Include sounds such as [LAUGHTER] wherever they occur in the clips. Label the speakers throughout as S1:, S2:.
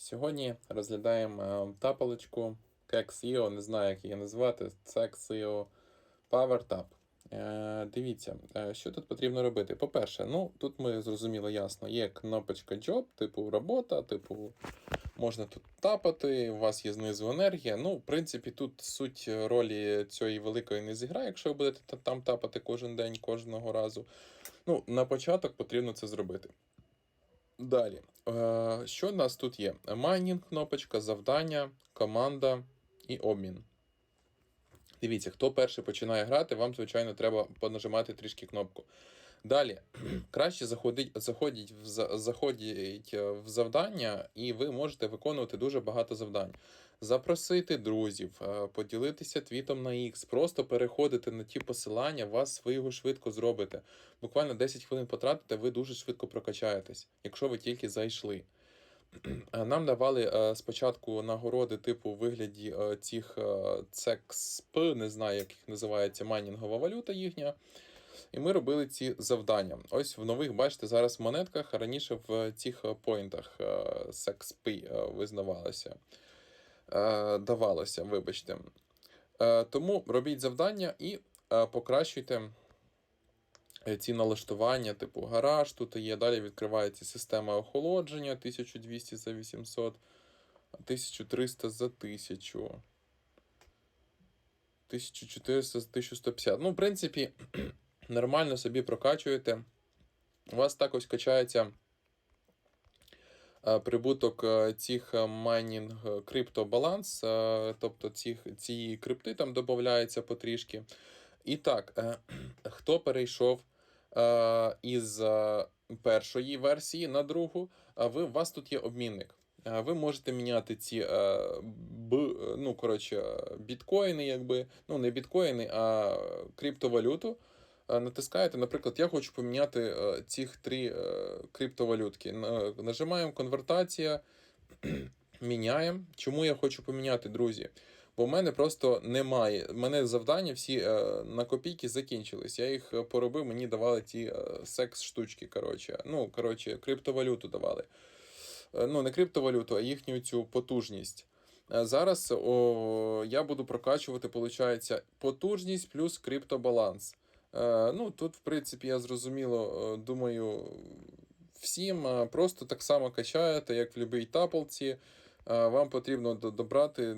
S1: Сьогодні розглядаємо е, тапалочку Kexio, не знаю, як її назвати. Kexio Power Tap. Е, дивіться, е, що тут потрібно робити. По-перше, ну тут ми зрозуміло ясно, є кнопочка Job, типу робота, типу можна тут тапати, у вас є знизу енергія. Ну, в принципі, тут суть ролі цієї великої не зіграє, якщо ви будете там тапати кожен день, кожного разу. Ну, на початок потрібно це зробити. Далі, е, що в нас тут є? Майнінг, кнопочка, завдання, команда і обмін. Дивіться, хто перший починає грати, вам, звичайно, треба понажимати трішки кнопку. Далі, [CLEARS THROAT] краще заходить, заходіть, в, за- заходіть е, в завдання, і ви можете виконувати дуже багато завдань. Запросити друзів, е, поділитися твітом на X, просто переходити на ті посилання, вас ви його швидко зробите. Буквально 10 хвилин потратите, ви дуже швидко прокачаєтесь, якщо ви тільки зайшли. [CLEARS THROAT] Е, Нам давали е, спочатку нагороди типу вигляді цих цексп, не знаю, як їх називається, майнінгова валюта їхня. І ми робили ці завдання. Ось в нових, бачите, зараз монетках, а раніше в цих поінтах секспи визнавалося. Е, Давалося, вибачте. Е, Тому робіть завдання і е, покращуйте ці налаштування, типу гараж, тут є. Далі відкривається система охолодження 1200 за 800, 1300 за 1000. 1400 за 1150. Ну, в принципі, [CLEARS THROAT] нормально собі прокачуєте. У вас так ось качається прибуток е, цих е, майнінг е, криптобаланс, е, тобто цих, ці крипти там додається потрішки. І так, е, [CLEARS THROAT] хто перейшов е, із е, першої версії на другу, ви, у вас тут є обмінник. Е, Ви можете міняти ці е, ну, коротше, біткоїни, якби, ну не біткоїни, а криптовалюту. Е, Натискаєте, наприклад, я хочу поміняти е, цих три е, криптовалютки. Нажимаємо конвертація, [CLEARS THROAT] міняємо. Чому я хочу поміняти, друзі? Бо в мене просто немає. У мене завдання всі на копійки закінчились. Я їх поробив, мені давали ті секс-штучки. Коротше. Ну, коротше, криптовалюту давали. Ну, не криптовалюту, а їхню цю потужність. Зараз о, я буду прокачувати, виходить, потужність плюс криптобаланс. Е, ну, тут, в принципі, я зрозуміло, е, думаю, всім просто так само качаєте, як в будь-якій таполці. Е, Вам потрібно добрати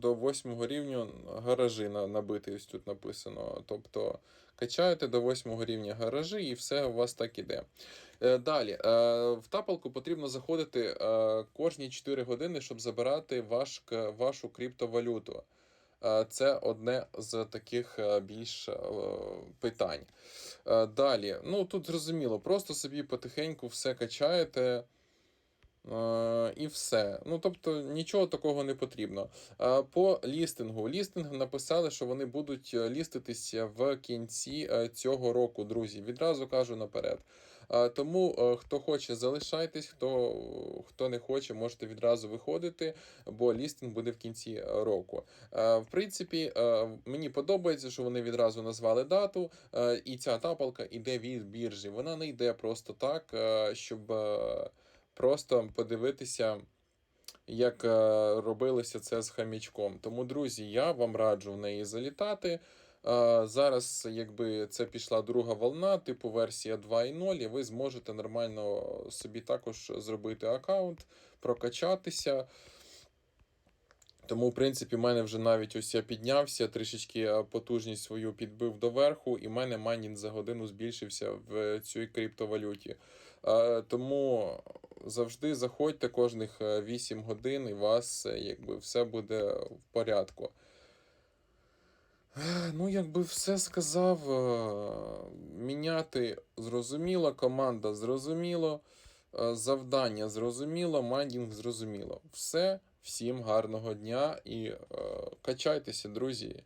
S1: до 8 рівня гаражі набити, ось тут написано. Тобто качаєте до 8 рівня гаражі і все у вас так іде. Далі, в тапалку потрібно заходити кожні 4 години, щоб забирати ваш, вашу криптовалюту. Е, Це одне з таких е, більш е, питань. Далі, ну тут зрозуміло, просто собі потихеньку все качаєте. Е, І все. Ну, тобто нічого такого не потрібно. Е, По лістингу. Лістинг написали, що вони будуть е, ліститися в кінці цього року, друзі. Відразу кажу наперед. Тому хто хоче, залишайтесь, хто, хто не хоче, можете відразу виходити, бо лістинг буде в кінці року. В принципі, мені подобається, що вони відразу назвали дату, і ця тапалка йде від біржі. Вона не йде просто так, щоб. Просто подивитися, як е, робилося це з хамічком. Тому, друзі, я вам раджу в неї залітати. Е, Зараз, якби це пішла друга волна, типу версія 2.0, і ви зможете нормально собі також зробити аккаунт, прокачатися. Тому, в принципі, в мене вже навіть ось я піднявся, трішечки е, потужність свою підбив до верху, і в мене майнінг за годину збільшився в цій криптовалюті. Е, Тому завжди заходьте кожних е, 8 годин, і у вас е, якби все буде в порядку. Е, Ну, якби все сказав. е, Міняти зрозуміло, команда зрозуміло, е, завдання зрозуміло, майнінг зрозуміло. Все, всім гарного дня і е, качайтеся, друзі.